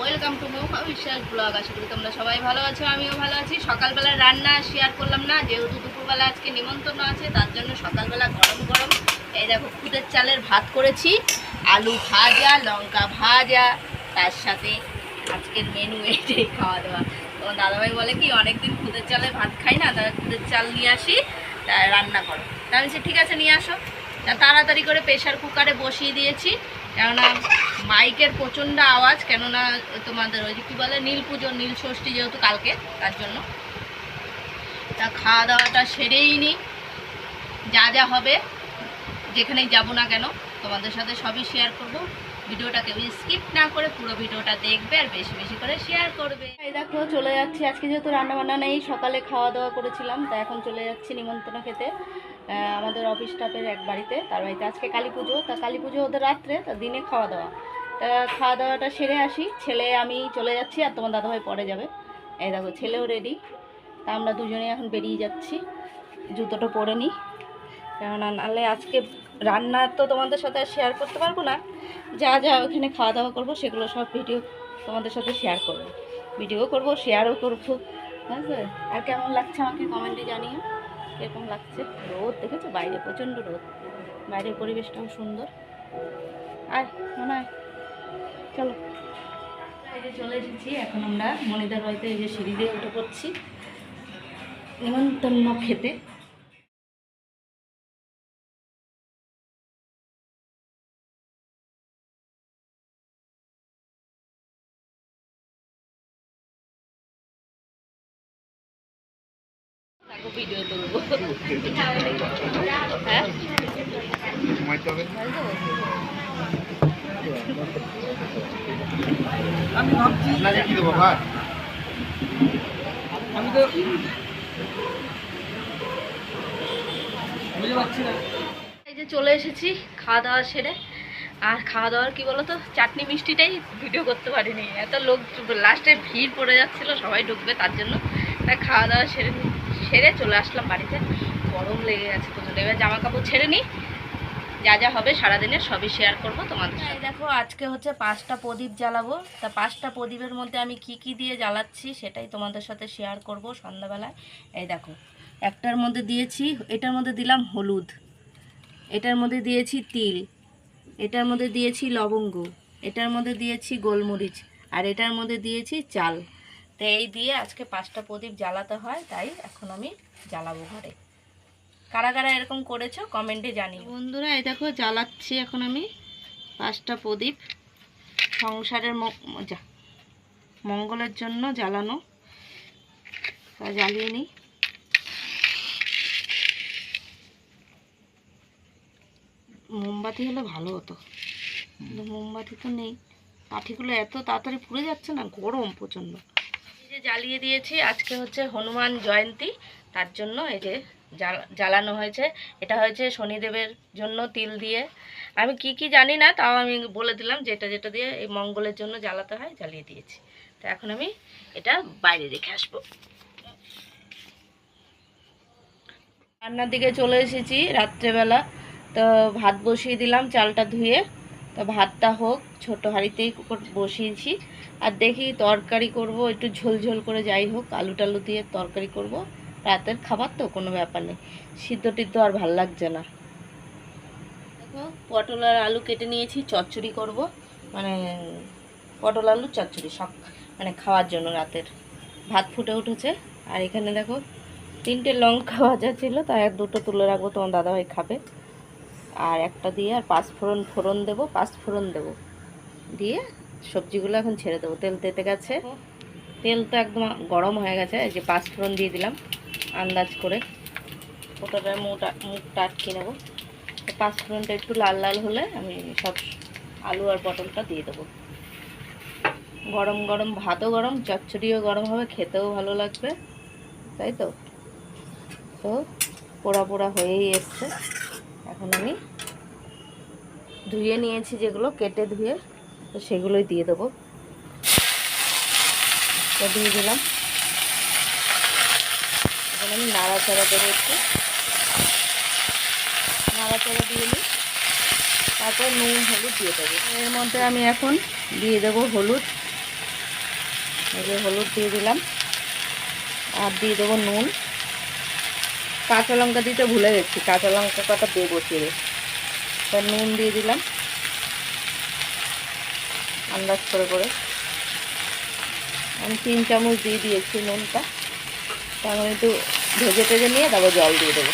Welcome to মৌ বিশ্বাস blog আশা করি তোমরা সবাই ভালো আছো, আমিও ভালো আছি। সকালবেলা রান্না শেয়ার করলাম না, যেহেতু দুপুরবেলা আজকে নিমন্ত্রণ আছে, তার জন্য সকালবেলা গরম গরম এই দেখো খুদের চালের ভাত করেছি, আলু ভাজা, লঙ্কা ভাজা, তার সাথে আজকের মেনু এটাই খাওয়া দাওয়া। তোমার দাদাভাই বলে কি, অনেকদিন খুদের চালের ভাত খাই না, তাহলে খুদের চাল নিয়ে আসি, তা রান্না করো। তা আমি ঠিক আছে, নিয়ে আসো। তা তাড়াতাড়ি করে প্রেশার কুকারে বসিয়ে দিয়েছি। কেননা মাইকের প্রচণ্ড আওয়াজ, কেননা তোমাদের ওই যে কী বলে, নীল পুজো, নীল ষষ্ঠী যেহেতু কালকে, তার জন্য। তা খাওয়া দাওয়াটা সেরেই নি। যা যা হবে, যেখানেই যাব না কেন, তোমাদের সাথে সবই শেয়ার করব। ভিডিওটা কেউ স্কিপ না করে, পুরো ভিডিওটা দেখবে আর বেশি বেশি করে শেয়ার করবে। এই দেখো, চলে যাচ্ছি। আজকে যেহেতু রান্নাবান্না নেই, সকালে খাওয়া দাওয়া করেছিলাম, তা এখন চলে যাচ্ছি নিমন্ত্রণ খেতে। আমাদের অফিস স্টাফের এক বাড়িতে, তার বাড়িতে আজকে কালী পুজো, তা কালী পুজো ওদের রাত্রে, তা দিনে খাওয়া দাওয়া। তা খাওয়া দাওয়াটা সেরে আসি, ছেলে আমি চলে যাচ্ছি আর তোমার দাদাভাই পরে যাবে। এই দেখো, ছেলেও রেডি তা আমরা দুজনে এখন বেরিয়ে যাচ্ছি, জুতোটা পরে নিই। কেননা নাহলে আজকে রান্না তো তোমাদের সাথে শেয়ার করতে পারব না। যা যা ওখানে খাওয়া দাওয়া করব, সেগুলো সব ভিডিও তোমাদের সাথে শেয়ার করব। ভিডিও করব শেয়ারও করব। আর কেমন লাগছে আমাকে কমেন্টে জানিও। কীরকম লাগছে? রোদ দেখেছ? বাইরে প্রচণ্ড রোদ। বাইরের পরিবেশটাও সুন্দর। আয়, মনে হয়। চলো। এই যে চলে এসেছি। এখন আমরা মনিদার বাড়িতে এই যে সিঁড়ি দিয়ে উঠে পড়ছি। নিমন্ত্রণ খেতে। আমি ভাবছি কি দেবো ভাত আমি তো বুঝতে পারছি না এই যে চলে এসেছি খাওয়া দাওয়া সেরে। আর খাওয়া দাওয়ার কি বলতো, চাটনি মিষ্টিটাই ভিডিও করতে পারিনি। এত লোক লাস্টে ভিড় পড়ে যাচ্ছিল, সবাই ঢুকবে তার জন্য। তাই খাওয়া দাওয়া সেরে সেরে চলে আসলাম বাড়িতে। গরম লেগে গেছে প্রচুর এবার জামা কাপড় ছেড়ে নিই। যা যা হবে সারাদিনের সবই শেয়ার করব তোমাদের সাথে। দেখো আজকে হচ্ছে পাঁচটা প্রদীপ জ্বালাবো। তা পাঁচটা প্রদীপের মধ্যে আমি কি কি দিয়ে জ্বালাচ্ছি সেটাই তোমাদের সাথে শেয়ার করব সন্ধ্যাবেলায়। এই দেখো একটার মধ্যে দিয়েছি এটার মধ্যে দিলাম হলুদ। এটার মধ্যে দিয়েছি তিল। এটার মধ্যে দিয়েছি লবঙ্গ। এটার মধ্যে দিয়েছি গোলমরিচ। আর এটার মধ্যে দিয়েছি চাল। তো এই দিয়ে আজকে পাঁচটা প্রদীপ জ্বালাতে হয়, তাই এখন আমি জ্বালাবো ঘরে। কারা কারা এরকম করেছ, কমেন্টে জানি বন্ধুরা, এই দেখো, জ্বালাচ্ছি এখন আমি পাঁচটা প্রদীপ। সংসারের যা, মঙ্গলের জন্য জ্বালানো। তা জ্বালিয়ে নিই। মোমবাতি হলে ভালো হতো। কিন্তু মোমবাতি তো নেই। কাঠিগুলো এত তাড়াতাড়ি পুড়ে যাচ্ছে না, গরম প্রচণ্ড। যে জ্বালিয়ে দিয়েছি, আজকে হচ্ছে হনুমান জয়ন্তী। তার জন্য এই যে জ্বালানো হয়েছে। এটা হয়েছে শনিদেবের জন্য তিল দিয়ে। আমি কি কি জানি না, তাও আমি বলে দিলাম, যেটা যেটা দিয়ে এই মঙ্গলের জন্য জ্বালাতে হয়, জ্বালিয়ে দিয়েছি। তো এখন আমি এটা বাইরে রেখে আসব। রান্নার দিকে চলে এসেছি রাত্রেবেলা। তো ভাত বসিয়ে দিলাম, চালটা ধুয়ে। তো ভাতটা হোক ছোট হাঁড়িতেই বসিয়েছি। আর দেখি তরকারি করব, একটু ঝোল ঝোল করে যাই হোক, আলু টালু দিয়ে তরকারি করব। রাতের খাবার তো কোনো ব্যাপার নেই, সিদ্ধ টিদ্ধ আর ভালো লাগছে না। দেখো, পটল আর আলু কেটে নিয়েছি, চচ্চড়ি করব। মানে পটল, আলু, চচ্চড়ি সব মানে খাওয়ার জন্য রাতের। ভাত ফুটে উঠেছে। আর এখানে দেখো, তিনটে লঙ্কা ভাজা ছিল, তাই আর দুটো তুলে রাখব, তোমার দাদাভাই খাবে। আর একটা দিয়ে আর পাঁচ ফোড়ন দেবো, পাঁচ ফোড়ন দেবো। দিয়ে সবজিগুলো এখন ছেড়ে দেবো। তেল তেতে গেছে। তেল তো একদম গরম হয়ে গেছে। যে পাঁচ ফোড়ন দিয়ে দিলাম আন্দাজ করে। ওটার মুখটা মুখটা আটকে নেব। তো পাঁচ ফোড়নটা একটু লাল লাল হলে আমি সব আলু আর পটলটা দিয়ে দেবো। গরম গরম, ভাতও গরম, চচ্চড়িও গরম হবে, খেতেও ভালো লাগবে। তাই তো? তো পোড়া পোড়া হয়েই এসছে। এখন আমি ধুয়ে নিয়েছি যেগুলো, কেটে ধুয়ে তো সেগুলোই দিয়ে দেবো। দিয়ে দিলাম। এখন আমি নাড়াচাড়া দেবো একটু। নাড়াচাড়া দিয়ে নিই। তারপর নুন, হলুদ দিয়ে দেবো। এর মধ্যে আমি এখন দিয়ে দেবো হলুদ। এই যে হলুদ দিয়ে দিলাম। আর দিয়ে দেবো নুন। কাঁচা লঙ্কা দিতে ভুলে গেছি। কাঁচা লঙ্কা কটা দেবো চিড়ে তা নুন দিয়ে দিলাম। আন্দাজ করে করে। আমি তিন চামচ দিয়ে দিয়েছি নুনটা। তারপরে একটু ভেজে টেজে নিয়ে তারপর জল দিয়ে দেবো।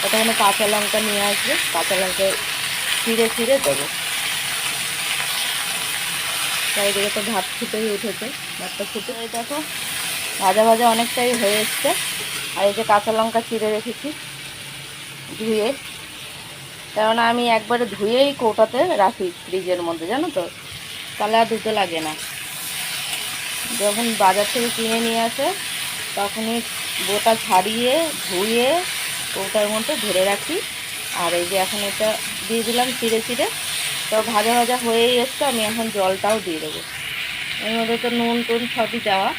ততক্ষণে কাঁচা লঙ্কা নিয়ে আসবে। কাঁচা লঙ্কা ছিঁড়ে ছিঁড়ে দেবো। চারিদিকে তো ভাত ফুটেই উঠেছে। ভাতটা ফুটে দেখো ভাজা ভাজা অনেকটাই হয়ে এসছে। আর এই যে কাঁচা লঙ্কা চিড়ে রেখেছি ধুয়ে। কেননা আমি একবারে ধুয়েই কৌটাতে রাখি ফ্রিজের মধ্যে, জানো তো? তাহলে আর ধুতে লাগে না। যখন বাজার থেকে কিনে নিয়ে আসে, তখনই বোটা ছাড়িয়ে ধুয়ে কৌটার মধ্যে ধরে রাখি। আর এই যে এখন এটা দিয়ে দিলাম চিড়ে চিড়ে। তো ভাজা ভাজা হয়েই এসছে, আমি এখন জলটাও দিয়ে দেবো। এর মধ্যে তো নুন টুন সবই দেওয়া।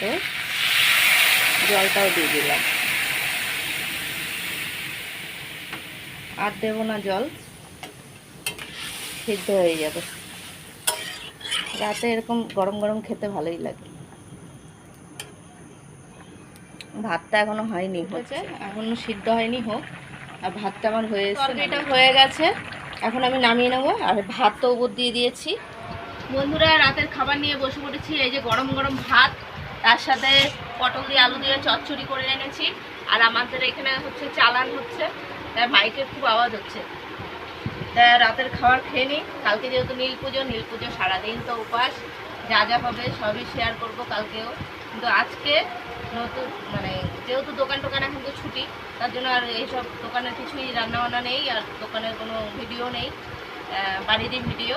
তো জলটাও দিয়ে দিলাম। আর দেবো না জল সিদ্ধ হয়ে যাবে। রাতে এরকম গরম গরম খেতে ভালোই লাগে। ভাতটা এখনও হয়নি। হচ্ছে এখনও সিদ্ধ হয়নি হোক। আর ভাতটা আমার হয়ে তরকারিটা হয়ে গেছে। এখন আমি নামিয়ে নেব আর ভাত তো উপর দিয়ে দিয়েছি। বন্ধুরা রাতের খাবার নিয়ে বসে পড়েছি। এই যে গরম গরম ভাত তার সাথে পটল দিয়ে আলু দিয়ে চচ্চড়ি করে এনেছি। আর আমাদের এখানে হচ্ছে চালান হচ্ছে। তাই মাইকের খুব আওয়াজ হচ্ছে। তা রাতের খাবার খেয়ে নিই। কালকে যেহেতু নীল পুজো নীল পুজো সারাদিন তো উপাস। যা যা হবে সবই শেয়ার করব কালকেও। কিন্তু আজকে নতুন মানে যেহেতু দোকান টোকান এখন তো ছুটি, তার জন্য আর এইসব দোকানের কিছুই রান্নাবান্না নেই আর দোকানের কোনো ভিডিও নেই। বাড়িরই ভিডিও